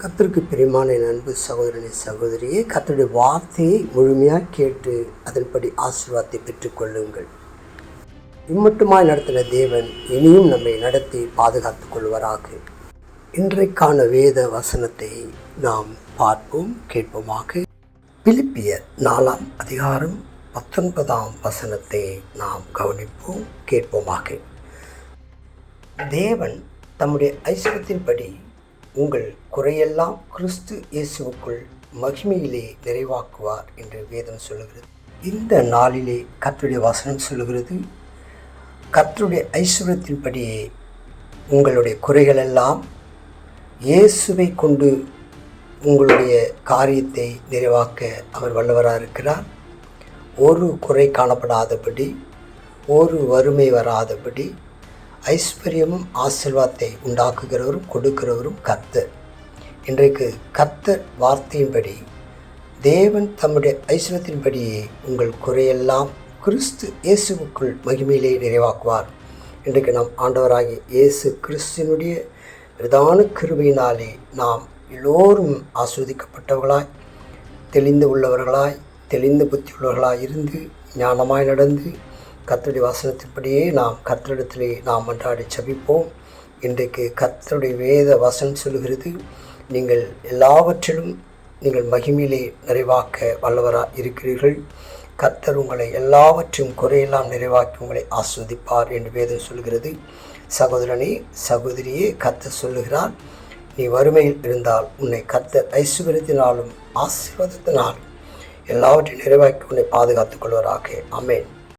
கத்திற்கு பிரியமான என் அன்பு சகோதரனை சகோதரியே கத்தருடைய வார்த்தையை முழுமையாக கேட்டு அதன்படி ஆசீர்வாதத்தை பெற்றுக்கொள்ளுங்கள் இம்மட்டுமாய் நடத்தின தேவன் இனியும் நம்மை நடத்தி பாதுகாத்துக் கொள்வராக. இன்றைக்கான வேத வசனத்தை நாம் பார்ப்போம் கேட்போமாக. பிலிப்பிய நாலாம் அதிகாரம் பத்தொன்பதாம் வசனத்தை நாம் கவனிப்போம் கேட்போமாக. தேவன் தம்முடைய ஐஸ்வரத்தின்படி உங்கள் குறையெல்லாம் கிறிஸ்து இயேசுவுக்குள் மகிமையிலே நிறைவாக்குவார் என்று வேதம் சொல்லுகிறது. இந்த நாளிலே கத்துடைய வசனம் சொல்லுகிறது கத்துடைய ஐஸ்வரத்தின்படியே உங்களுடைய குறைகளெல்லாம் இயேசுவை கொண்டு உங்களுடைய காரியத்தை நிறைவாக்க அவர் வல்லவராக இருக்கிறார். ஒரு குறை காணப்படாதபடி ஒரு வறுமை வராதபடி ஐஸ்வர்யமும் ஆசிர்வாதத்தை உண்டாக்குகிறவரும் கொடுக்கிறவரும் கர்த்தர். இன்றைக்கு கர்த்தர் வார்த்தையின்படி தேவன் தம்முடைய ஐஸ்வரத்தின்படியே உங்கள் குறையெல்லாம் கிறிஸ்து இயேசுவுக்குள் மகிமையிலே நிறைவாக்குவார். இன்றைக்கு நாம் ஆண்டவராகிய இயேசு கிறிஸ்துவனுடைய பிரதான கிருபையினாலே நாம் எல்லோரும் ஆஸ்வதிக்கப்பட்டவர்களாய் தெளிந்து உள்ளவர்களாய் தெளிந்த புத்தி உள்ளவர்களாய் இருந்து ஞானமாய் நடந்து கத்தருடைய வசனத்தின்படியே நாம் கத்தரிடத்திலே நாம் அன்றாடி செபிப்போம் இன்றைக்கு கத்தருடைய வேத வசனம் சொல்கிறது நீங்கள் எல்லாவற்றிலும் நீங்கள் மகிமையிலே நிறைவாக்க வல்லவராக இருக்கிறீர்கள். கர்த்தர் உங்களை எல்லாவற்றையும் குறையெல்லாம் நிறைவாக்கி உங்களை ஆஸ்வதிப்பார் என்று வேதம் சொல்கிறது சகோதரனே சகோதரியே கத்தர் சொல்லுகிறார் நீ வறுமையில் இருந்தால் உன்னை கர்த்தர் ஐஸ்வர்யத்தினாலும் ஆசீர்வாதத்தினாலும் எல்லாவற்றையும் நிறைவாக்கி உன்னை பாதுகாத்துக் கொள்வராக. அமேன்